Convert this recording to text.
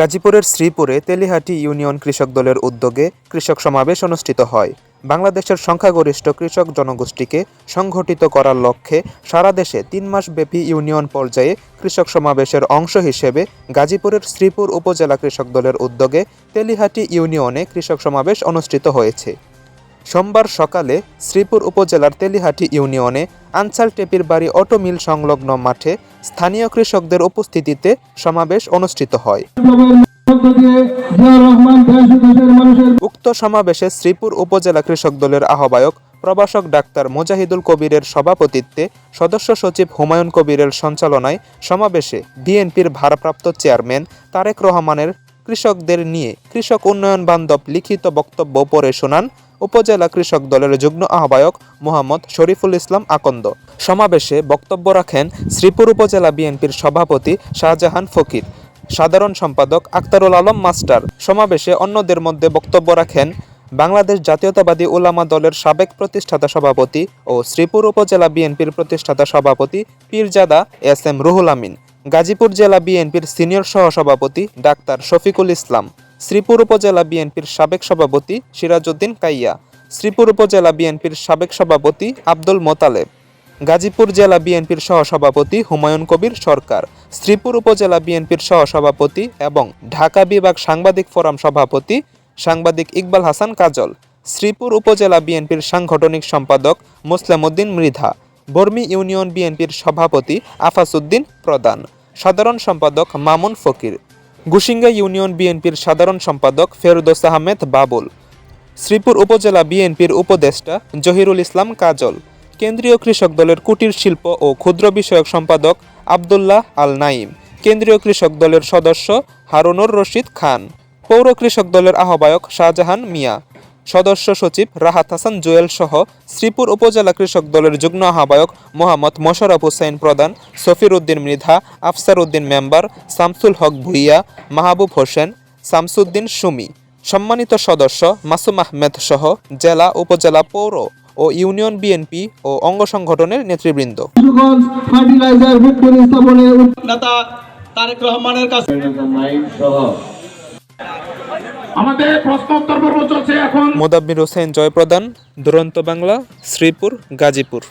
গাজীপুরের শ্রীপুরে তেলিহাটি ইউনিয়ন কৃষক দলের উদ্যোগে কৃষক সমাবেশ অনুষ্ঠিত হয়। বাংলাদেশের সংখ্যাগরিষ্ঠ কৃষক জনগোষ্ঠীকে সংঘটিত করার লক্ষ্যে সারা দেশে তিন মাস ব্যাপী ইউনিয়ন পর্যায়ে কৃষক সমাবেশের অংশ হিসেবে গাজীপুরের শ্রীপুর উপজেলা কৃষক দলের উদ্যোগে তেলিহাটি ইউনিয়নে কৃষক সমাবেশ অনুষ্ঠিত হয়েছে। সোমবার সকালে শ্রীপুর উপজেলার তেলিহাটি ইউনিয়নে আনসার টেপির বাড়ি অটো মিল সংলগ্ন মাঠে স্থানীয় কৃষকদের উপস্থিতিতে সমাবেশ অনুষ্ঠিত হয়। উক্ত সমাবেশে শ্রীপুর উপজেলা কৃষক দলের আহ্বায়ক প্রবাসক ডাক্তার মুজাহিদুল কবিরের সভাপতিত্বে সদস্য সচিব হুমায়ুন কবিরের সঞ্চালনায় সমাবেশে বিএনপির ভারপ্রাপ্ত চেয়ারম্যান তারেক রহমানের কৃষকদের নিয়ে কৃষক উন্নয়ন বান্ধব লিখিত বক্তব্য পড়ে শোনান উপজেলা কৃষক দলের যুগ্ম আহ্বায়ক মোহাম্মদ শরীফুল ইসলাম আকন্দ। সমাবেশে বক্তব্য রাখেন শ্রীপুর উপজেলা বিএনপির সভাপতি শাহজাহান ফকির, সাধারণ সম্পাদক আক্তারুল আলম মাস্টার। সমাবেশে অন্যদের মধ্যে বক্তব্য রাখেন বাংলাদেশ জাতীয়তাবাদী ওলামা দলের সাবেক প্রতিষ্ঠাতা সভাপতি ও শ্রীপুর উপজেলা বিএনপির প্রতিষ্ঠাতা সভাপতি পীরজাদা এস এম রুহুল আমিন, গাজীপুর জেলা বিএনপির সিনিয়র সহসভাপতি ডাক্তার শফিকুল ইসলাম। শ্রীপুর উপজেলা বিএনপির সাবেক সভাপতি সিরাজউদ্দিন কাইয়া, শ্রীপুর উপজেলা বিএনপির সাবেক সভাপতি আব্দুল মোতালেব, গাজীপুর জেলা বিএনপির সহসভাপতি হুমায়ুন কবির সরকার, শ্রীপুর উপজেলা বিএনপির সহসভাপতি এবং ঢাকা বিভাগ সাংবাদিক ফোরাম সভাপতি সাংবাদিক ইকবাল হাসান কাজল, শ্রীপুর উপজেলা বিএনপির সাংগঠনিক সম্পাদক মুসলিম উদ্দিন মৃধা, বর্মি ইউনিয়ন বিএনপির সভাপতি আফাসুদ্দিন প্রধান, সাধারণ সম্পাদক মামুন ফকির গুসিঙ্গা ইউনিয়ন বিএনপির সাধারণ সম্পাদক ফেরুদোস আহমেদ বাবুল, শ্রীপুর উপজেলা বিএনপির উপদেষ্টা জহিরুল ইসলাম কাজল, কেন্দ্রীয় কৃষক দলের কুটির শিল্প ও ক্ষুদ্র বিষয়ক সম্পাদক আবদুল্লাহ আল নাইম কেন্দ্রীয় কৃষক দলের সদস্য হারুনুর রশিদ খান, পৌর কৃষক দলের আহ্বায়ক শাহজাহান মিয়া সদস্য সচিব রাহাত হাসান জুয়েল সহ শ্রীপুর উপজেলা কৃষক দলের যুগ্ম আহ্বায়ক মোহাম্মদ মোশারফ হুসাইন প্রধান সফির উদ্দিন মৃধা আফসার উদ্দিন মেম্বার শামসুল হক ভুইয়া মাহবুব হোসেন শামসুদ্দিন সুমি সম্মানিত সদস্য মাসুম আহমেদ সহ জেলা উপজেলা পৌর ও ইউনিয়ন বিএনপি ও অঙ্গ সংগঠনের নেতৃবৃন্দ। ফার্টিলাইজার স্থাপনের নেতা তারেক রহমানের কাছে আমাদের প্রশ্ন উত্তর পর্ব চলছে এখন। মোদাব্বির হোসেন জয়প্রদান দুরন্ত বাংলা শ্রীপুর গাজীপুর।